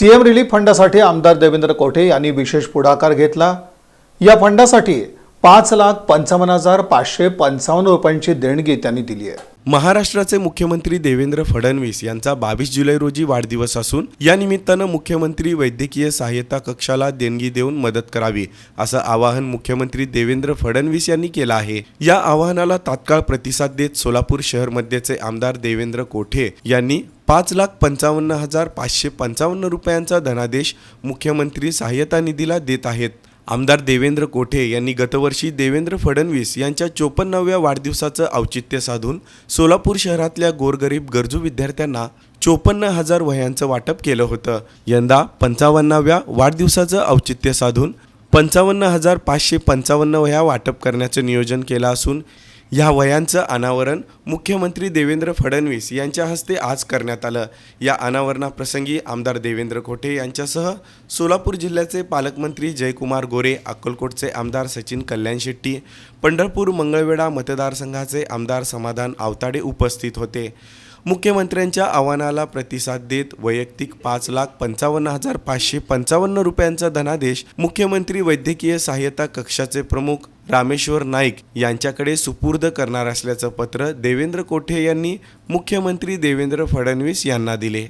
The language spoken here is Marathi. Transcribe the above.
सीएम रिलीफ फंडासाठी आमदार देवेंद्र कोठे यांनी विशेष पुढाकार घेतला? या फंडासाठी पाच लाख पंचावन्न हजार पाचशे पंचावन्न रुपयांची देणगी त्यांनी दिली आहे. महाराष्ट्राचे मुख्यमंत्री देवेंद्र फडणवीस यांचा बावीस जुलै रोजी वाढदिवस असून या निमित्तानं मुख्यमंत्री वैद्यकीय सहाय्यता कक्षाला देणगी देऊन मदत करावी असं आवाहन मुख्यमंत्री देवेंद्र फडणवीस यांनी केलं आहे. या आवाहनाला तात्काळ प्रतिसाद देत सोलापूर शहरमध्येचे आमदार देवेंद्र कोठे यांनी पाच लाख पंचावन्न हजार पाचशे पंचावन्न रुपयांचा धनादेश मुख्यमंत्री सहाय्यता निधीला देत आहेत. आमदार देवेंद्र कोठे यांनी गतवर्षी देवेंद्र फडणवीस यांच्या चोपन्नाव्या वाढदिवसाचं औचित्य साधून सोलापूर शहरातल्या गोरगरीब गरजू विद्यार्थ्यांना चोपन्न हजार वह्यांचं वाटप केलं होतं. यंदा पंचावन्नाव्या वाढदिवसाचं औचित्य साधून पंचावन्न हजार पाचशे पंचावन्न वह्या वाटप करण्याचं नियोजन केलं असून ह्या वयांचं अनावरण मुख्यमंत्री देवेंद्र फडणवीस यांच्या हस्ते आज करण्यात आलं. या अनावरणाप्रसंगी आमदार देवेंद्र खोटे यांच्यासह सोलापूर जिल्ह्याचे पालकमंत्री जयकुमार गोरे अक्कलकोटचे आमदार सचिन कल्याण शेट्टी पंढरपूर मंगळवेढा मतदारसंघाचे आमदार समाधान आवताडे उपस्थित होते. मुख्यमंत्र्यांच्या आव्हानाला प्रतिसाद देत वैयक्तिक पाच लाख पंचावन्न हजार पाचशे पंचावन्न रुपयांचा धनादेश मुख्यमंत्री वैद्यकीय सहाय्यता कक्षाचे प्रमुख रामेश्वर नाईक यांच्याकडे सुपूर्द करणार असल्याचं पत्र देवेंद्र कोठे यांनी मुख्यमंत्री देवेंद्र फडणवीस यांना दिले.